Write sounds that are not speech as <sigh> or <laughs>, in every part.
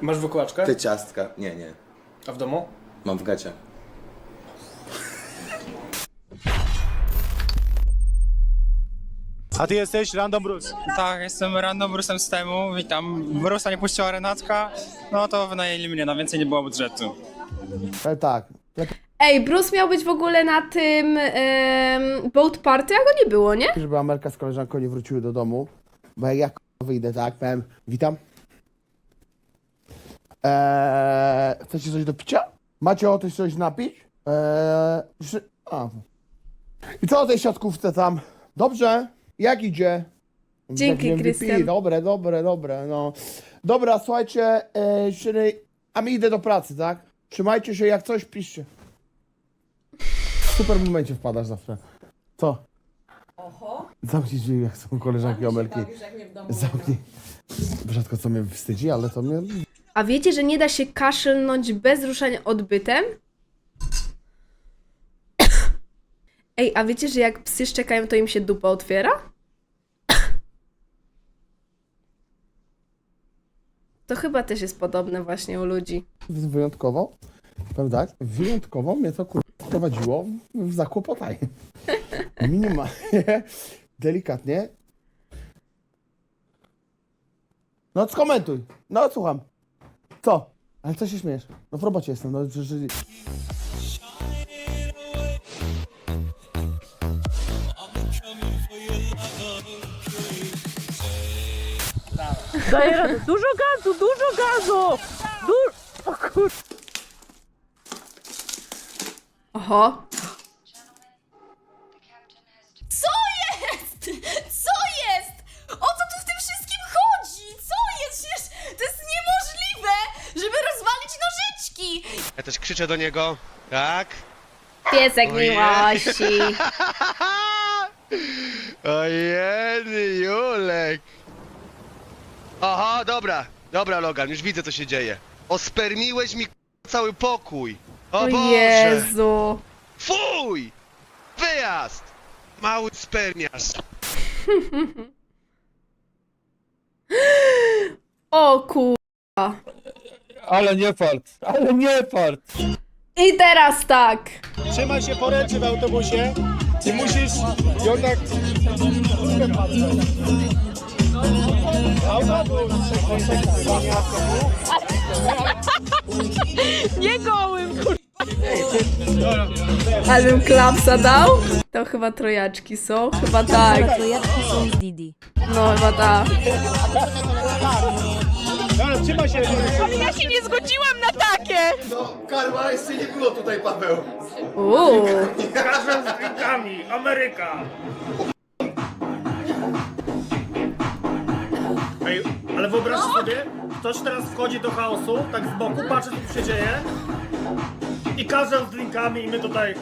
Masz wykłaczkę? Te ciastka. Nie, nie. A w domu? Mam w gacie. A ty jesteś Random Bruce. Tak, jestem random Brusem z temu, witam. Brusa nie puściła Renatka, no to wynajęli mnie, na więcej nie było budżetu. Ale tak. Ej, Bruce miał być w ogóle na tym em, boat party, a go nie było, nie? Żeby Amelka z koleżanką nie wróciły do domu. Bo jak ja k***a, wyjdę, tak, powiem, witam. Eee, chcecie coś do picia? Macie ochotę się coś napić? Eee, jeszcze- a. I co o tej siatkówce tam? Dobrze? Jak idzie? Dzięki, MVP. Krystian. Dobre, dobre, dobre, no. Dobra, słuchajcie, e, czyli... A mi idę do pracy, tak? Trzymajcie się, jak coś piszcie. W super momencie wpadasz zawsze. Co? Oho. Zamknij drzwi, jak są koleżanki Amelki. Zamknij. Rzadko co mnie wstydzi, ale to mnie... A wiecie, że nie da się kaszlnąć bez ruszania odbytem? <coughs> Ej, a wiecie, że jak psy szczekają, to im się dupa otwiera? <coughs> To chyba też jest podobne właśnie u ludzi. wyjątkowo, powiem tak, wyjątkowo mnie to kur... wprowadziło w zakłopotanie. <laughs> Minimalnie, delikatnie. No skomentuj, no słucham. Co? Ale co się śmiesz? No w robocie jestem, no że... Daję radę. Dużo gazu, dużo gazu! Du o kur... Oho. Co jest? Co jest? O co tu w tym wszystkim chodzi? Co jest? Przecież to jest niemożliwe, żeby rozwalić Ja też krzyczę do niego. Tak? Piesek Ojej. miłości. <laughs> Ojeny Julek. Aha, dobra. Dobra, Logan, już widzę co się dzieje. Ospermiłeś mi cały pokój. O, O Boże. Jezu. Fuj! Wyjazd! Mały spermiarz. <laughs> O kur... Ale nie fart, ale nie fart. I teraz tak. Trzymaj się poręczy w autobusie i musisz. Autobus. Nie gołym, kur... Ale bym klapsa dał? To chyba trojaczki są. Chyba tak. Trojaczki są z Didi. No chyba tak. Dobra, trzymaj się. Ja się nie zgodziłam na takie! No, karma jeszcze nie było tutaj, Paweł. Uuu. Razem z drinkami, Ameryka! Ej, ale wyobraźcie sobie, ktoś teraz wchodzi do chaosu, tak z boku, patrzy co tu się dzieje i każe z drinkami i my tutaj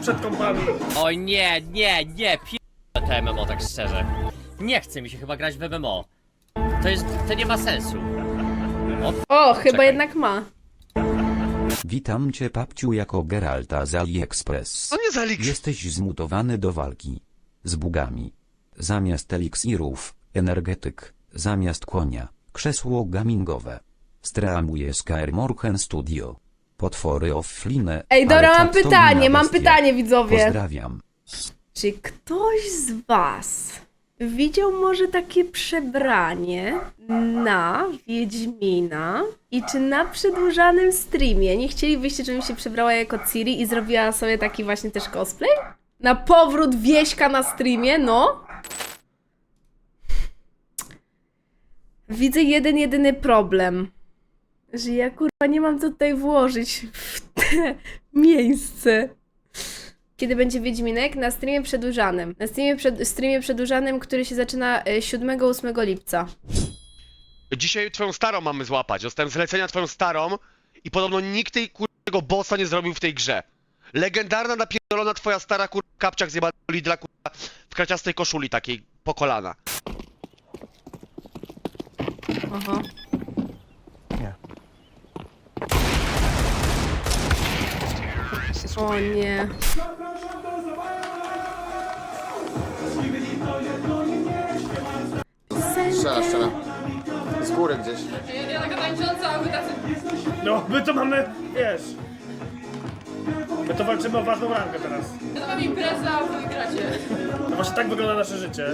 przed kąpami. Oj nie, nie, nie, p***a te MMO tak szczerze. Nie chce mi się chyba grać w MMO. To jest, to nie ma sensu. <laughs> O, chyba Czekaj. jednak ma. Witam cię papciu jako Geralta z AliExpress. Nie zaliczy. Jesteś zmutowany do walki. Z bugami. Zamiast eliksirów, energetyk, zamiast konia, krzesło gamingowe. Streamuje Skyrmorchen Studio. Potwory offline. Ej, dobra, ale mam pytanie, mam bestia. pytanie, widzowie. Pozdrawiam. Czy ktoś z Was widział może takie przebranie na Wiedźmina? I czy na przedłużanym streamie nie chcielibyście, żebym się przebrała jako Ciri i zrobiła sobie taki właśnie też cosplay? Na powrót wieśka na streamie, no? Widzę jeden, jedyny problem. Że ja kurwa nie mam co tutaj włożyć w te miejsce. Kiedy będzie Wiedźminek? Na streamie przedłużanym. Na streamie, przed, streamie przedłużanym, który się zaczyna e, 7-8 lipca. Dzisiaj twoją starą mamy złapać. Dostałem zlecenia twoją starą i podobno nikt tej kurczego bossa nie zrobił w tej grze. Legendarna napierdolona twoja stara kur... kapciak zjebana Lidla kurwa w kraciastej koszuli takiej po kolana. Aha. O nie. Strzela, strzela. Z góry. górę gdzieś. Ja taka tańcząca, a wy tacy... No, my to mamy, wiesz... My to walczymy o ważną rangę teraz. Ja mam impreza, a wy gracie. No właśnie tak wygląda nasze życie.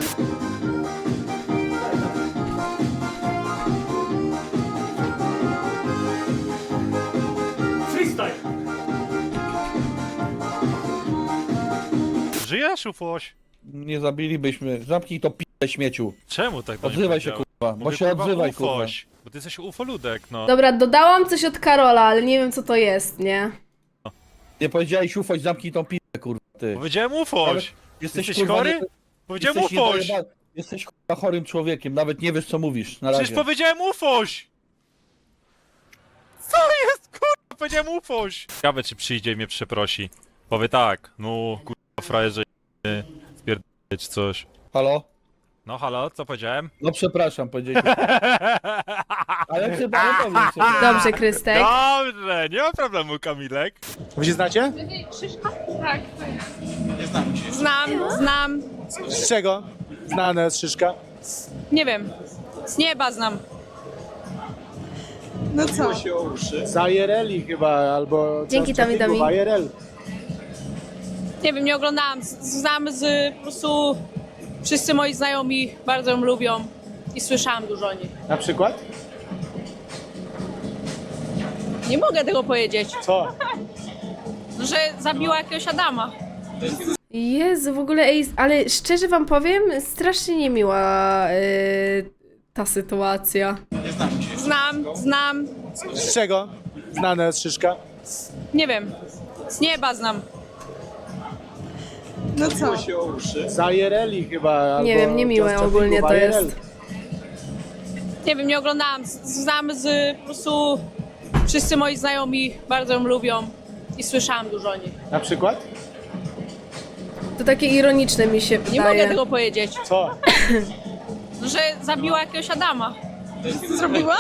Freestyle! Żyjesz, ufoś? Nie zabilibyśmy. Zamknij to p***e śmieciu. Czemu tak do Odzywaj się powiedziałeś? kurwa, bo Mówię, się kurwa, odzywaj kurwa. ufoś, Bo ty jesteś ufoludek, no. Dobra, dodałam coś od Karola, ale nie wiem co to jest, nie? Nie powiedziałeś ufoś, zamknij tą p***e kurwa ty. Powiedziałem ufoś! Jesteś, Jesteś kurwa, chory? nie- Powiedziałem jesteś ufoś! niedojeba- Jesteś kurwa chorym człowiekiem, nawet nie wiesz co mówisz. Na Przecież razie. powiedziałem ufoś! Co jest, kurwa? Powiedziałem ufoś! Ciekawe, czy przyjdzie i mnie przeprosi. Powie tak, no, kurwa, frajerze, czy coś. Halo? No halo, co powiedziałem? No przepraszam, powiedziałeś. <laughs> Ale chyba nie powiem co. Dobrze, Krystek. Dobrze, nie ma problemu, Kamilek. Wy się znacie? Krzyżka? Tak. Znam, znam. Z czego? Znane z Szyszka. Nie wiem. Z nieba znam. No co? Z IRL chyba, albo... Dzięki, Tami. IRL. Nie wiem, nie oglądałam. Znam z po prostu wszyscy moi znajomi bardzo ją lubią i słyszałam dużo o niej. Na przykład? Nie mogę tego powiedzieć, Co? że zabiła jakiegoś Adama. Jezu, w ogóle, ej, ale szczerze wam powiem, strasznie niemiła yy, ta sytuacja. Znam, znam. Z czego? Znane z Szyszka. Nie wiem. Z nieba znam. No co? Z IRL chyba, albo... Nie wiem, niemiłe ogólnie to jest. Nie wiem, nie oglądałam. Znam z po prostu wszyscy moi znajomi bardzo ją lubią i słyszałam dużo o niej. Na przykład? To takie ironiczne mi się Nie wydaje. mogę tego powiedzieć, Co? <laughs> że zabiła jakiegoś Adama. Co zrobiłam?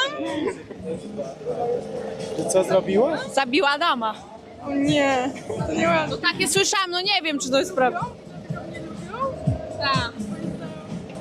Co zrobiła? Zabiła Adama. Nie, nie mam. No takie słyszałam, no nie wiem, czy to jest prawda. Tak.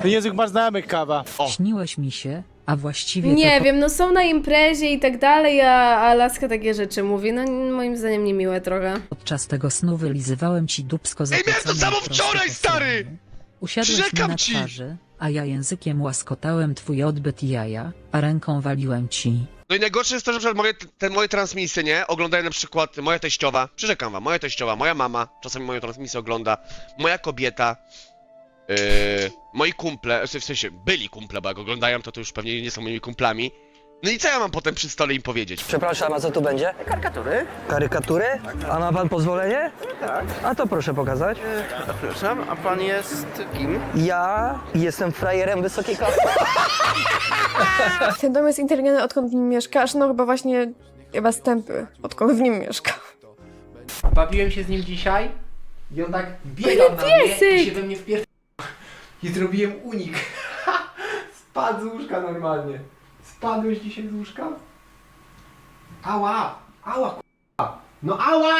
Ty język masz znajomych, kawa. Śniłeś mi się, a właściwie Nie to wiem, no są na imprezie i tak dalej, a, a laska takie rzeczy mówi. No moim zdaniem niemiłe trochę. podczas tego snu wylizywałem ci dupsko za Ej, miałem to samo prosto wczoraj, po stary! stronie. Usiadłeś mi na ci! twarzy, a ja językiem łaskotałem twój odbyt jaja, a ręką waliłem ci. No i najgorsze jest to, że na przykład moje, te moje transmisje, nie? Oglądają na przykład moja teściowa, przyrzekam wam, moja teściowa, moja mama, czasami moją transmisję ogląda, moja kobieta, yy, moi kumple, w sensie byli kumple, bo jak oglądają, to to już pewnie nie są moimi kumplami. No i co ja mam potem przy stole im powiedzieć? Przepraszam, a co tu będzie? Karykatury. Karykatury? A ma pan pozwolenie? Tak. A to proszę pokazać. Przepraszam, a pan jest kim? Ja jestem frajerem wysokiej klasy. <laughs> <laughs> Ten dom jest inteligentny, odkąd w nim mieszkasz? No chyba właśnie chyba stępy, odkąd w nim mieszka. Bawiłem się z nim dzisiaj i on tak biegał na mnie i się we mnie wpier... I zrobiłem unik. <laughs> Spadł z łóżka normalnie. Spadłeś dzisiaj z łóżka? Ała! Ała, k***a! No ała!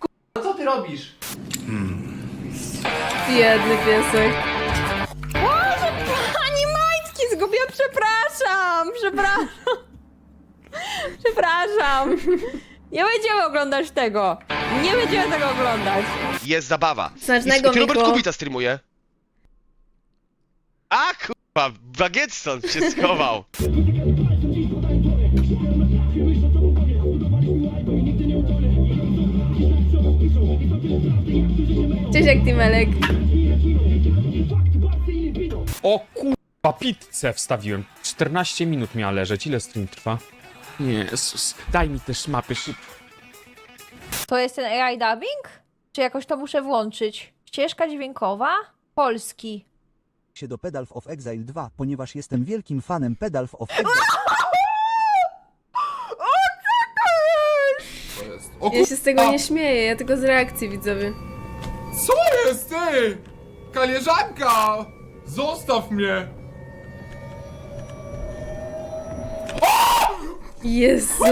K***a, co ty robisz? Biedny piesek. Przepraszam, przepraszam. Przepraszam. Nie będziemy oglądać tego. Nie będziemy tego oglądać. Jest zabawa. Smacznego, I ty Robert Miku. Kubica streamuje. A kurwa, Bagietson się schował. Cześć, Aktimelek. O kurwa, pizzę wstawiłem. 14 minut miała leżeć. Ile stream trwa? Jezus, daj mi też mapy szybko. To jest ten AI dubbing? Czy jakoś to muszę włączyć? Ścieżka dźwiękowa? Polski. się do Pedal of Exile 2, ponieważ jestem wielkim fanem Pedal of Exile. Ja się z tego nie śmieję, ja tylko z reakcji widzowie. Co jest, ty? Kalieżanka! Zostaw mnie! Jezu.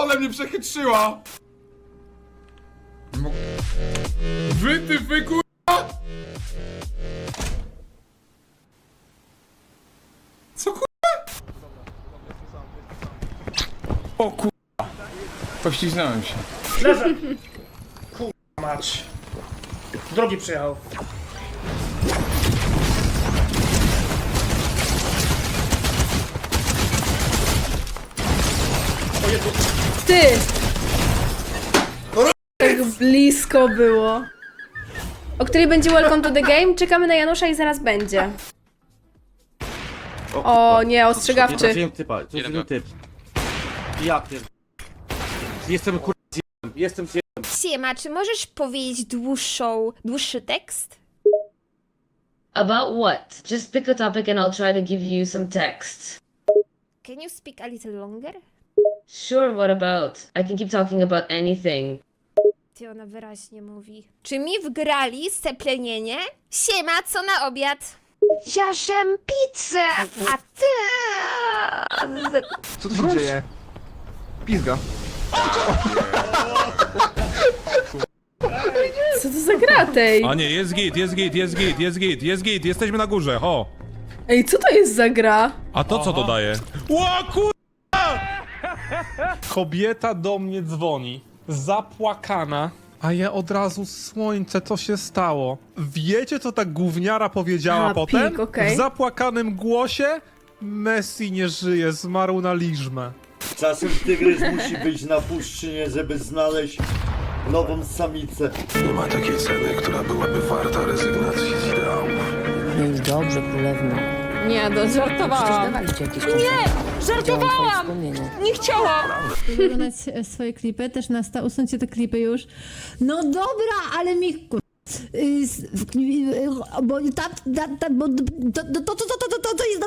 Ale mnie przechytrzyła! Mo- Wy ty kurwa! Co kurwa? O kurwa! Pośliznąłem się. Leżę. Kur... mać. Drogi przejechał. O Jezu. Ty! Tak blisko było. O której będzie Welcome to the Game? Czekamy na Janusza i zaraz będzie. O nie, ostrzegawczy. typa, to jest inny typ. Ja pier... Jestem kur... Jestem zje... Siema, czy możesz powiedzieć dłuższą, dłuższy tekst? About what? Just pick a topic and I'll try to give you some text. Can you speak a little longer? Sure, what about? I can keep talking about anything. Ty ona wyraźnie mówi. Czy mi wgrali seplenienie? Siema, co na obiad? Ciarzem pizzę, a ty... Co tu się dzieje? Pizga. Co to za gra tej? A nie, jest git, jest git, jest git, jest git, jest git, jesteśmy na górze, ho! Ej, co to jest za gra? A to co dodaje? Ła kur... Kobieta do mnie dzwoni, zapłakana, a ja od razu słońce, co się stało. Wiecie, co ta gówniara powiedziała A, potem? pik, okej. W zapłakanym głosie Messi nie żyje, zmarł na liżmę. Czasem tygrys musi być na puszczynie, żeby znaleźć nową samicę. Nie ma takiej ceny, która byłaby warta rezygnacji z ideałów. No dobrze, królewno. Nie, no żartowałam. dawaliście jakieś Nie! Żartowałam! Nie chciałam! Oglądać swoje klipy, też na sta usuńcie te klipy już. No dobra, ale mi kur... y, Bo ta, ta, ta, bo to, to, to, to, to, to, to jest... <laughs>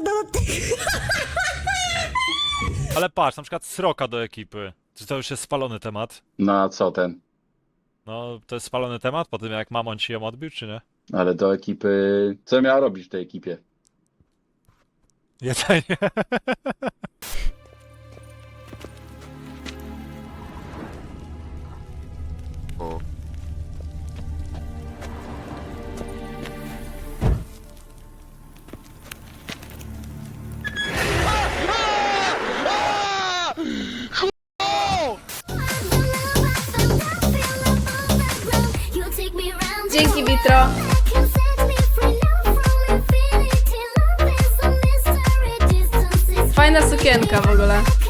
Ale patrz, na przykład sroka do ekipy. Czy to już jest spalony temat? Na co ten? No, to jest spalony temat po tym jak Mamon ci ją odbił, czy nie? Ale do ekipy... Co miała robić w tej ekipie? Jedzenie. Dzięki, Vitro. Fajna sukienka w ogóle.